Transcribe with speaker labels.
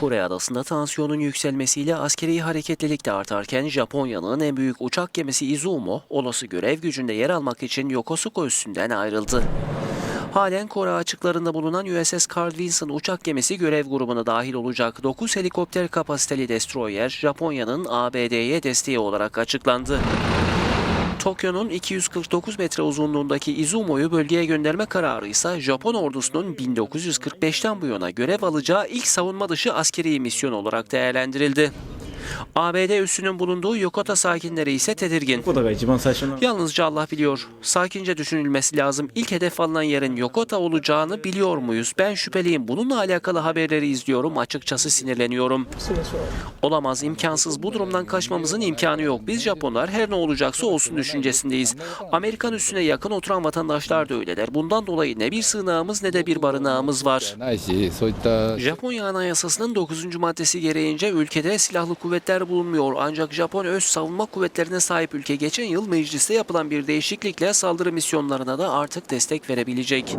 Speaker 1: Kore adasında tansiyonun yükselmesiyle askeri hareketlilik de artarken Japonya'nın en büyük uçak gemisi Izumo olası görev gücünde yer almak için Yokosuka üssünden ayrıldı. Halen Kore açıklarında bulunan USS Carl Vinson uçak gemisi görev grubuna dahil olacak 9 helikopter kapasiteli destroyer Japonya'nın ABD'ye desteği olarak açıklandı. Tokyo'nun 249 metre uzunluğundaki Izumo'yu bölgeye gönderme kararı ise Japon ordusunun 1945'ten bu yana görev alacağı ilk savunma dışı askeri misyon olarak değerlendirildi. ABD üssünün bulunduğu Yokota sakinleri ise tedirgin. Yalnızca Allah biliyor. Sakince düşünülmesi lazım. İlk hedef alınan yerin Yokota olacağını biliyor muyuz? Ben şüpheliyim. Bununla alakalı haberleri izliyorum. Açıkçası sinirleniyorum. Olamaz, imkansız. Bu durumdan kaçmamızın imkanı yok. Biz Japonlar her ne olacaksa olsun düşüncesindeyiz. Amerikan üssüne yakın oturan vatandaşlar da öyleler. Bundan dolayı ne bir sığınağımız ne de bir barınağımız var. Japonya Anayasası'nın 9. maddesi gereğince ülkede silahlı kuvvet kuvvetler bulunmuyor. Ancak Japon öz savunma kuvvetlerine sahip ülke geçen yıl mecliste yapılan bir değişiklikle saldırı misyonlarına da artık destek verebilecek.